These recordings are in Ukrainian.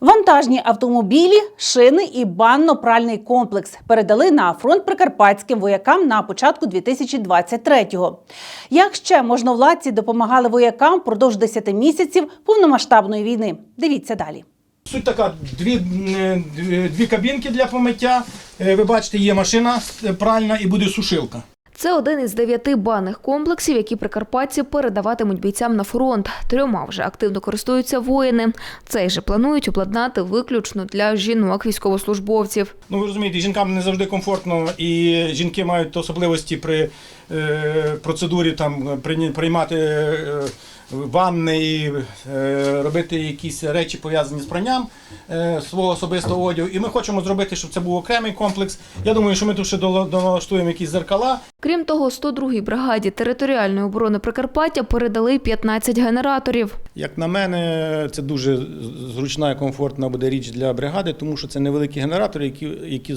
Вантажні автомобілі, шини і банно-пральний комплекс передали на фронт прикарпатським воякам на початку 2023-го. Як ще можновладці допомагали воякам впродовж 10 місяців повномасштабної війни? Дивіться далі. Суть така: дві, е, дві- дві кабінки для помиття. Е, Ви бачите, є машина е, пральна і буде сушилка. Це один із дев'яти банних комплексів, які прикарпатці передаватимуть бійцям на фронт. Трьома вже активно користуються воїни. Цей же планують обладнати виключно для жінок військовослужбовців. Ну ви розумієте, жінкам не завжди комфортно, і жінки мають особливості при е, процедурі там приймати е, ванни і е, робити якісь речі пов'язані з пранням е, свого особистого одягу. І ми хочемо зробити, щоб це був окремий комплекс. Я думаю, що ми тут ще долаштуємо якісь зеркала. Крім того, 102-й бригаді територіальної оборони Прикарпаття передали 15 генераторів. Як на мене, це дуже зручна і комфортна буде річ для бригади, тому що це невеликі генератори, які, які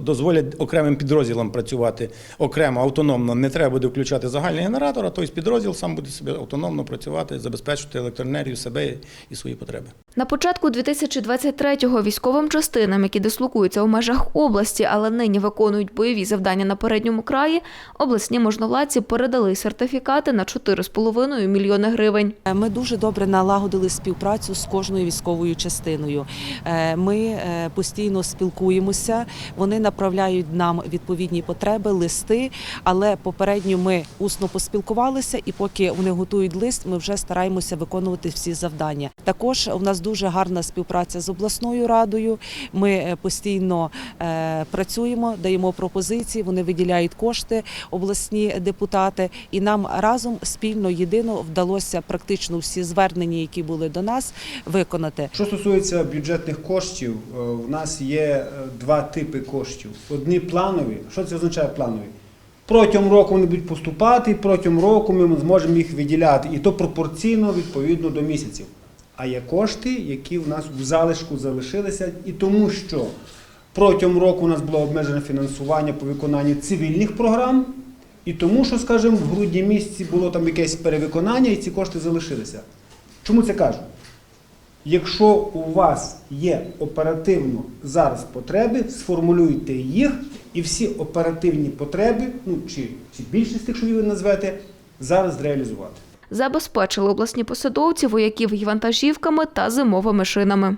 дозволять окремим підрозділам працювати окремо, автономно. Не треба буде включати загальний генератор, а той підрозділ сам буде собі автономно працювати, забезпечувати електроенергію себе і свої потреби. На початку 2023-го військовим частинам, які дислокуються у межах області, але нині виконують бойові завдання на передньому краї, обласні можновладці передали сертифікати на 4,5 мільйони гривень. Ми дуже добре налагодили співпрацю з кожною військовою частиною. Е, Ми е, постійно спілкуємося. Вони направляють нам відповідні потреби, листи. Але попередньо ми усно поспілкувалися, і поки вони готують лист, ми вже стараємося виконувати всі завдання. Також у нас дуже гарна співпраця з обласною радою. Ми е, постійно е, працюємо, даємо пропозиції. Вони виділяють кошти, обласні депутати, і нам разом спільно єдино вдалося практично всі звернення, які були до нас, виконати. Що стосується бюджетних коштів, е, у нас є е, два типи коштів. Одні планові. Що це означає планові? Протягом року вони будуть поступати, і протягом року ми зможемо їх виділяти. І то пропорційно відповідно до місяців. А є кошти, які в нас в залишку залишилися, і тому що протягом року у нас було обмежене фінансування по виконанню цивільних програм, і тому, що, скажімо, в грудні місяці було там якесь перевиконання, і ці кошти залишилися. Чому це кажу? Якщо у вас є оперативно зараз потреби, сформулюйте їх і всі оперативні потреби, ну чи, чи більшість тих, що ви назвете, зараз реалізувати. Забезпечили обласні посадовці вояків і вантажівками та зимовими шинами.